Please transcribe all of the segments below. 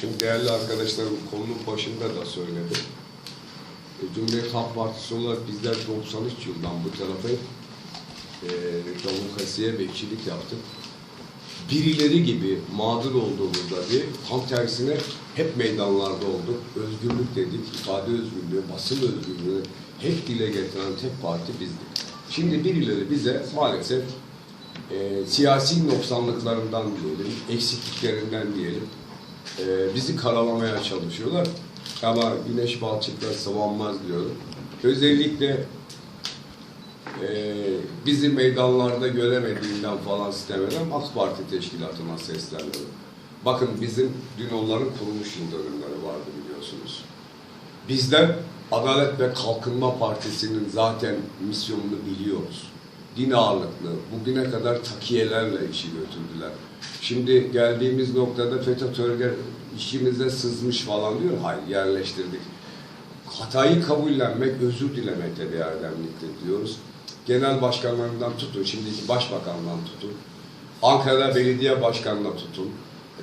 Şimdi değerli arkadaşlarım konunun başında da söyledi. E, Cumhuriyet Halk Partisi olarak bizler 93 yıldan bu tarafa e, demokrasiye bekçilik yaptık. Birileri gibi mağdur olduğumuzda değil, tam tersine hep meydanlarda olduk. Özgürlük dedik, ifade özgürlüğü, basın özgürlüğü hep dile getiren tek parti bizdik. Şimdi birileri bize maalesef e, siyasi noksanlıklarından diyelim, eksikliklerinden diyelim, e, bizi karalamaya çalışıyorlar. Ama güneş balçıklar sıvanmaz diyorum. Özellikle e, bizi meydanlarda göremediğinden falan istemeden AK Parti teşkilatına sesleniyorum. Bakın bizim dün onların kuruluş yıl vardı biliyorsunuz. Bizler Adalet ve Kalkınma Partisi'nin zaten misyonunu biliyoruz. Din ağırlıklı, bugüne kadar takiyelerle işi götürdüler. Şimdi geldiğimiz noktada FETÖ'ler işimize sızmış falan diyor. Hayır yerleştirdik. Hatayı kabullenmek, özür dilemekte bir erdemliktir diyoruz. Genel başkanlarından tutun, şimdiki başbakandan tutun. Ankara Belediye Başkanı'na tutun.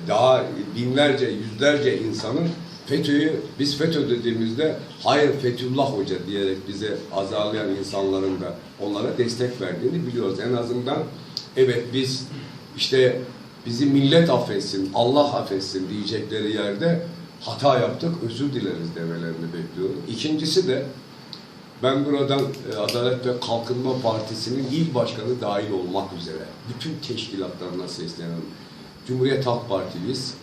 Daha binlerce, yüzlerce insanın FETÖ'yü, biz FETÖ dediğimizde hayır Fethullah Hoca diyerek bize azarlayan insanların da onlara destek verdiğini biliyoruz. En azından evet biz işte bizi millet affetsin, Allah affetsin diyecekleri yerde hata yaptık, özür dileriz demelerini bekliyorum. İkincisi de ben buradan e, Adalet ve Kalkınma Partisi'nin il başkanı dahil olmak üzere bütün teşkilatlarına sesleniyorum. Cumhuriyet Halk Partiliyiz.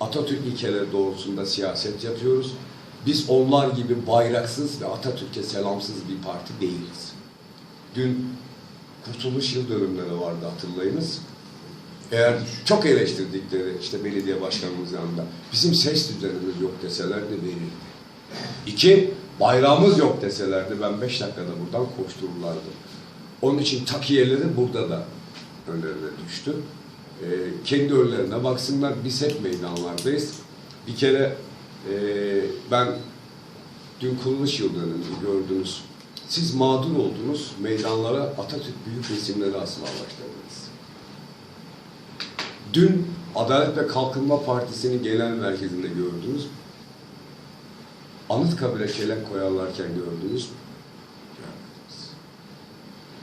Atatürk ilkeleri doğrultusunda siyaset yapıyoruz. Biz onlar gibi bayraksız ve Atatürk'e selamsız bir parti değiliz. Dün Kurtuluş Yıl dönümleri vardı hatırlayınız. Eğer çok eleştirdikleri işte belediye başkanımız yanında bizim ses düzenimiz yok deselerdi verirdi. İki, bayrağımız yok deselerdi ben beş dakikada buradan koştururlardı. Onun için takiyeleri burada da önlerine düştü. Ee, kendi önlerine baksınlar. Biz hep meydanlardayız. Bir kere e, ben dün kuruluş yıl dönümünü gördünüz. Siz mağdur oldunuz. Meydanlara Atatürk büyük resimleri asmaya başladınız. Dün Adalet ve Kalkınma Partisi'nin genel merkezinde gördünüz. Anıtkabir'e çelenk koyarlarken gördünüz.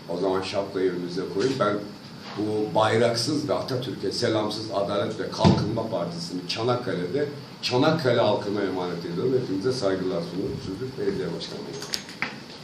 O zaman şapkayı önünüze koyun. Ben bu bayraksız ve Atatürk'e selamsız Adalet ve Kalkınma Partisi'ni Çanakkale'de Çanakkale halkına emanet ediyorum. Hepinize saygılar sunuyorum. Sözü belediye başkanı.